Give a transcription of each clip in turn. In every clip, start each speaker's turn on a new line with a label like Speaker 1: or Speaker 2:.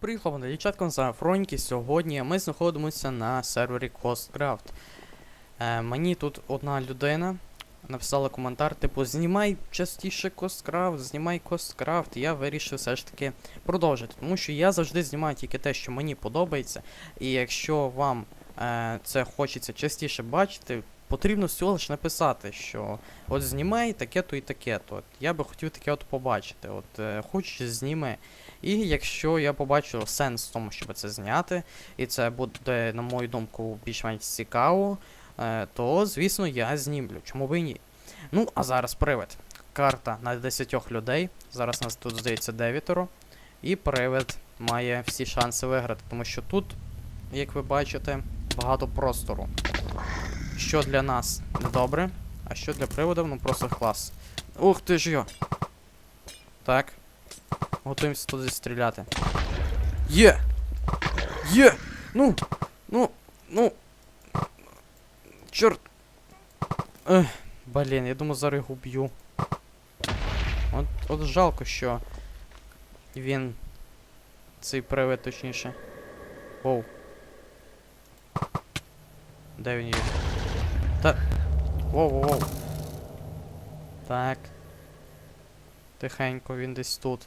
Speaker 1: Приїхав на дівчатком за Фроньки. Сьогодні ми знаходимося на сервері CostCraft. Е, мені тут одна людина написала коментар, типу, знімай частіше CostCraft, знімай CostCraft. Я вирішив все ж таки продовжити. Тому що я завжди знімаю тільки те, що мені подобається. І якщо вам е, це хочеться частіше бачити, потрібно всього лиш написати, що от знімай таке-то і таке-то. Я би хотів таке от побачити. От е, хочеш зніми. І якщо я побачу сенс в тому, щоб це зняти, і це буде, на мою думку, більш-менш цікаво, е, то, звісно, я знімлю. Чому би ні? Ну, а зараз привид. Карта на 10 людей. Зараз нас тут здається 9. І привид має всі шанси виграти, тому що тут, як ви бачите, багато простору. Що для нас недобре, а що для приводів, ну просто клас. Ух ти ж йо! Так. Готуємося туди стріляти. Є! Є! Ну! Ну! Ну! Чорт! Ех, блін, я думаю, зараз його б'ю. От, от жалко, що він. Цей привид точніше. Воу. Де він є? Та. Воу, воу, воу. Так. Тихенько, він десь тут.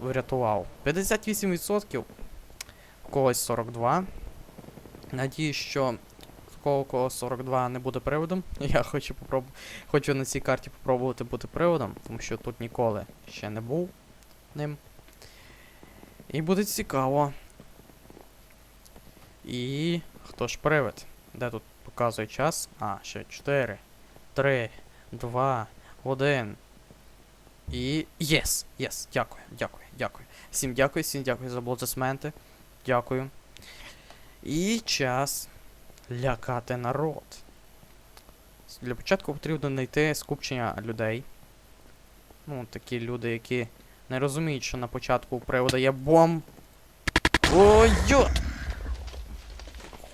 Speaker 1: врятував. 58%. В когось 42. Надіюсь, що кого кого 42 не буде приводом. Я хочу попроб... хочу на цій карті попробувати бути приводом, тому що тут ніколи ще не був ним. І буде цікаво. І хто ж привид? Де тут показує час? А, ще 4, 3, 2, 1. І. Єс! Єс! Дякую, дякую, дякую. Всім дякую, всім дякую за аплодисменти. Дякую. І час лякати народ. Для початку потрібно знайти скупчення людей. Ну, такі люди, які не розуміють, що на початку приводу є бомб. Ой! йо!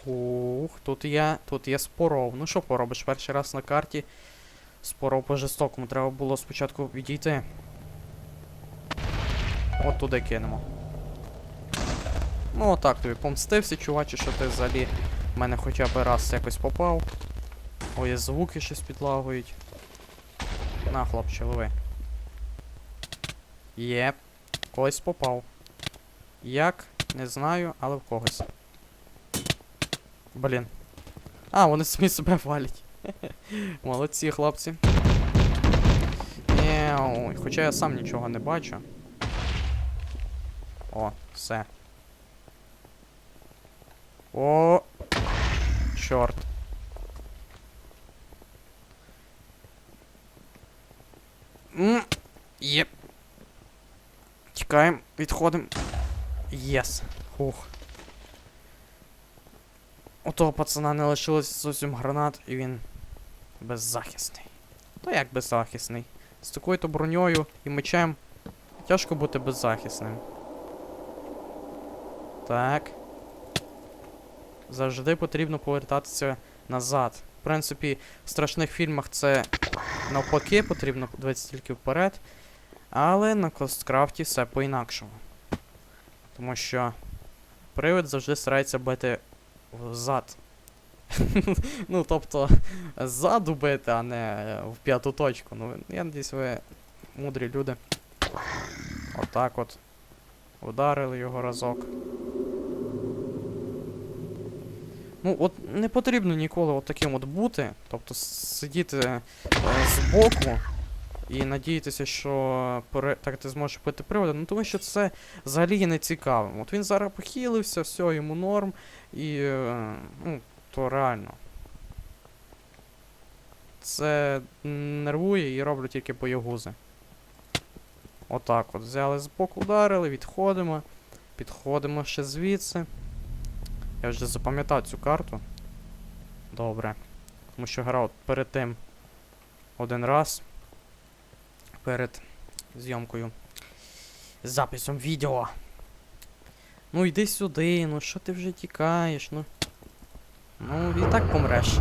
Speaker 1: Ух, тут я. Тут я споров. Ну що поробиш? Перший раз на карті. Споров по жорстокому. Треба було спочатку відійти. От туди кинемо. Ну отак тобі помстився, чуваче, що ти взагалі в мене хоча б раз якось попав. Ой, звуки щось підлагують. На, хлопче, лови. Є. Когось попав. Як? Не знаю, але в когось. Блін. А, вони самі себе валять. Молодці, хлопці. Еу, хоча я сам нічого не бачу. О, все. О! Чорт. М, Єп. Тікаємо, відходимо. Єс. Хух. У того пацана не лишилось зовсім гранат, і він беззахисний. То як беззахисний? З такою-то броньою і мечем тяжко бути беззахисним. Так. Завжди потрібно повертатися назад. В принципі, в страшних фільмах це навпаки потрібно дивитися тільки вперед. Але на Косткрафті все по-інакшому. Тому що привид завжди старається бити взад. ну, тобто, ззаду бити, а не в п'яту точку. Ну, я надіюсь, ви мудрі люди. Отак от. Ударили його разок. Ну, от не потрібно ніколи от таким от бути. Тобто сидіти е, збоку і надіятися, що так ти зможеш бити приводом. Ну тому що це взагалі не цікавим. От він зараз похилився, все, йому норм. І. е, ну, то реально. Це нервує і роблю тільки боєгузи. Отак от. Взяли з боку, ударили, відходимо. підходимо ще звідси. Я вже запам'ятав цю карту. Добре. Тому що грав перед тим один раз. Перед зйомкою. Записом відео. Ну йди сюди, ну що ти вже тікаєш, ну. Ну, і так помреш.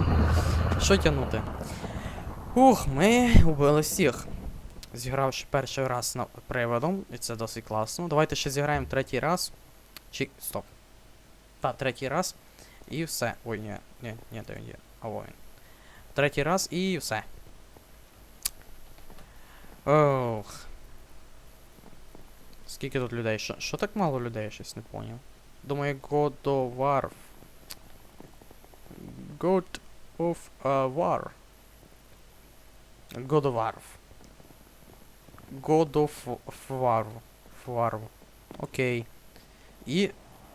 Speaker 1: Що тягнути? Ух, ми убили всіх. Зігравши перший раз на приводом, і це досить класно. Давайте ще зіграємо третій раз. Чи. Стоп. Та, третій раз. І все. Ой, ні, ні, ні, де він. А во він. Третій раз і все. Ох. Скільки тут людей? Що, що так мало людей, я щось не поняв. Думаю, God of War. God of War. God of War. God of War. War. Окей. І.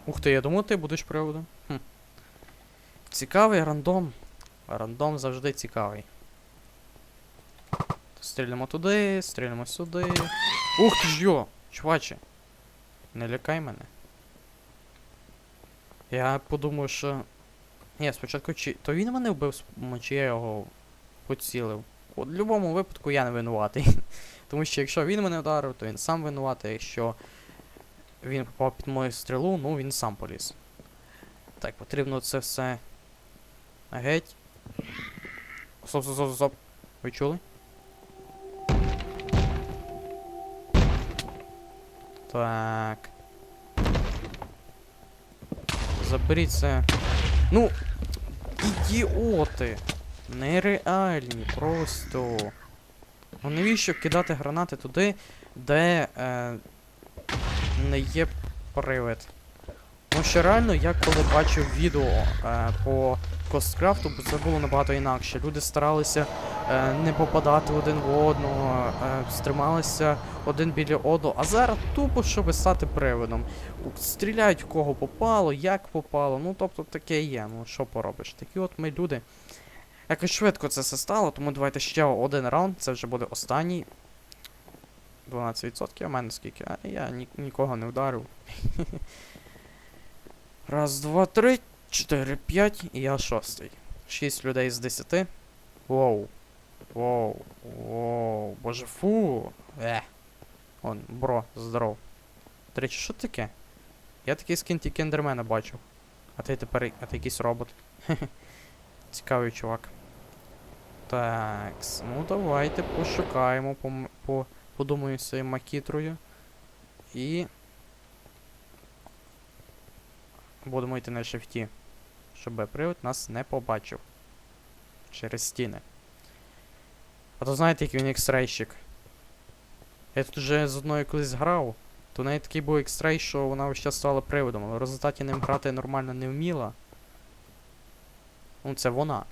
Speaker 1: Ух ти, я думав, ти будеш приводом. Хм. Цікавий рандом. Рандом завжди цікавий. Стрілямо туди, стрілямо сюди. Ух ти ж йо! Чуваче. Не лякай мене. Я подумав, що. Ні, спочатку чи. То він мене вбив, чи я його поцілив. У будь-якому випадку я не винуватий. Тому що якщо він мене вдарив, то він сам винуватий. Якщо він попав під мою стрілу, ну він сам поліз. Так, потрібно це все. Геть. Стоп, стоп, стоп, стоп. Ви чули? Так. Заберіть це. Ну. Ідіоти. Нереальні просто. Ну навіщо кидати гранати туди, де е, не є привид? Ну що реально, я коли бачив відео е, по Косткрафту, бо це було набагато інакше. Люди старалися е, не попадати один в одного, е, стрималися один біля одного, а зараз тупо, щоб стати привидом. Стріляють в кого попало, як попало, ну тобто таке є, ну що поробиш. Такі от ми люди. Якось швидко це все стало, тому давайте ще один раунд, це вже буде останній. 12%, а в мене скільки? А я ні, нікого не вдарив. Раз, два, три, чотири, п'ять, і я шостий. Шість людей з десяти. Воу. Воу. Воу. Боже, фу. Е. Он, бро, здоров. До речі, що таке? Я такий скін тільки ендермена бачив. А ти тепер. А ти якийсь робот. Цікавий чувак. Так, ну давайте пошукаємо, пом- по, подумаю цією макітрою. І. Будемо йти на шифті. Щоб привид нас не побачив. Через стіни. А то знаєте, який він екстрейщик. Я тут вже з одною колись грав. То в неї такий був екстрей, що вона весь час стала приводом, але в результаті ним грати нормально не вміла. Ну, це вона.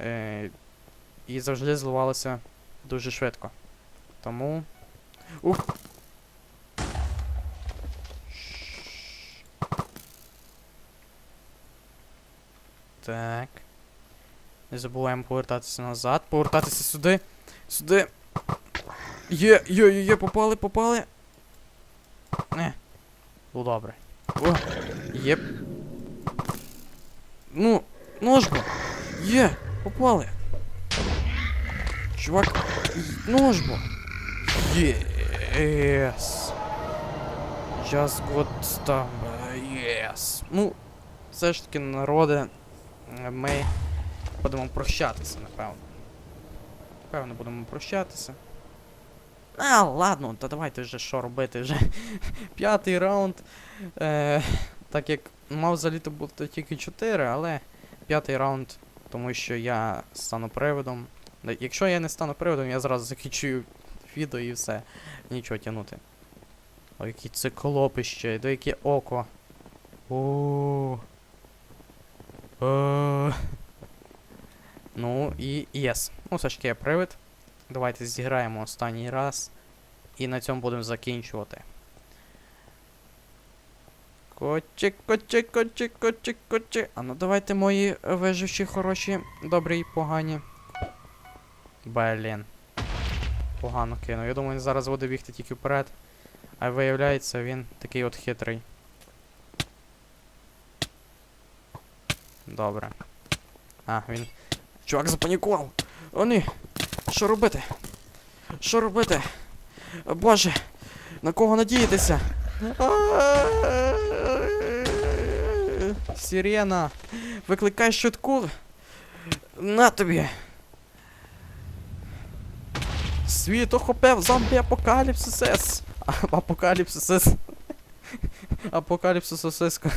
Speaker 1: Е, і завжди зливалася дуже швидко. Тому. Ух! Так. Не забуваємо повертатися назад. Повертатися сюди. Сюди. Є, є, є, є, попали, попали. Не. Ну добре. О, є. Ну, ножку. Є, попали. Чувак, ножку. Єс. Just got stung. Єс. Ну, все ж таки, народи, е, ми будемо прощатися, напевно. Певно, будемо прощатися. А, ладно, та давайте вже що робити вже. П'ятий раунд. Е, так як мав заліто бути тільки 4, але п'ятий раунд, тому що я стану приводом. Якщо я не стану приводом, я зразу закінчую відео і все. Нічого тягнути. О, які циклопище, до яке око. О. Е. Ну і єс. Ну, все ж привид. Давайте зіграємо останній раз. І на цьому будемо закінчувати. Коче, коче, коче, коче, коче. А ну давайте мої виживші хороші, добрі і погані. Блін. Погано кинув. Я думаю, він зараз буде бігти тільки вперед. А виявляється, він такий от хитрий. Добре. А, він. Чувак запанікував. О, ні. Що робити? Що робити? Боже, на кого надіятися? Сирена. Викликай швидку. На тобі. Світ охопив зомбі апокаліпсис. Апокаліпсис. Апокаліпсис сосиска.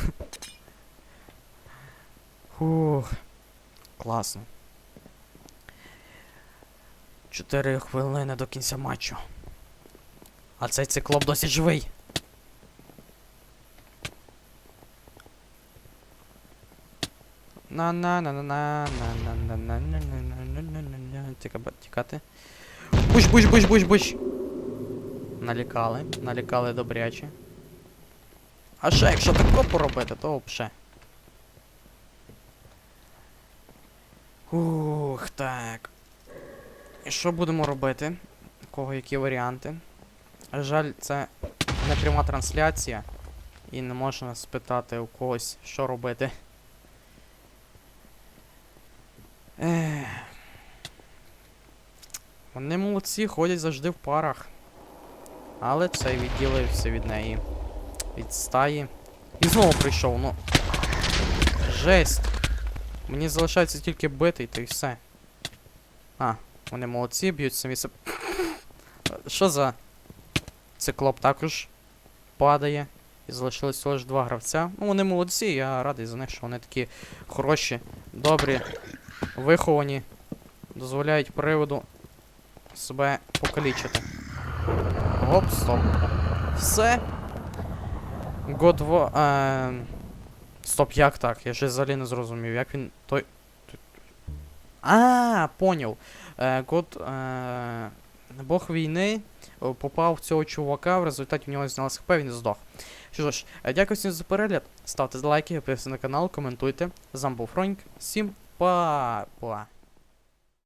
Speaker 1: Фух. Класно. Чотири хвилини до кінця матчу. А цей циклоп досі живий. на на на на на на на на на на на на на на на Тіка- Тікати. Буш, буш, буш, буш, буш. Налікали, налікали добряче. А ще, якщо тако поробити, то взагалі. Ух, так. І що будемо робити? У кого які варіанти? Жаль, це не пряма трансляція. І не можна спитати у когось, що робити. Ех. Вони молодці, ходять завжди в парах. Але цей відділився від неї. Від стаї. І знову прийшов, ну. Жесть. Мені залишається тільки битий, то й все. А, вони молодці, б'ють самі себе. Що за циклоп також падає. І залишилось ж два гравця. Ну, вони молодці, я радий за них, що вони такі хороші, добрі, виховані, дозволяють приводу себе покалічити. Гоп, стоп. Все. Годво. Е... Стоп, як так? Я ще взагалі не зрозумів. Як він. той. А, поняв. Е, год. Е... Бог війни е, попав в цього чувака, в результаті в нього знялась хп, він здох. Що ж, е, дякую всім за перегляд. Ставте лайки, підписуйтесь на канал, коментуйте. З вами був Фроньк. Всім па-па.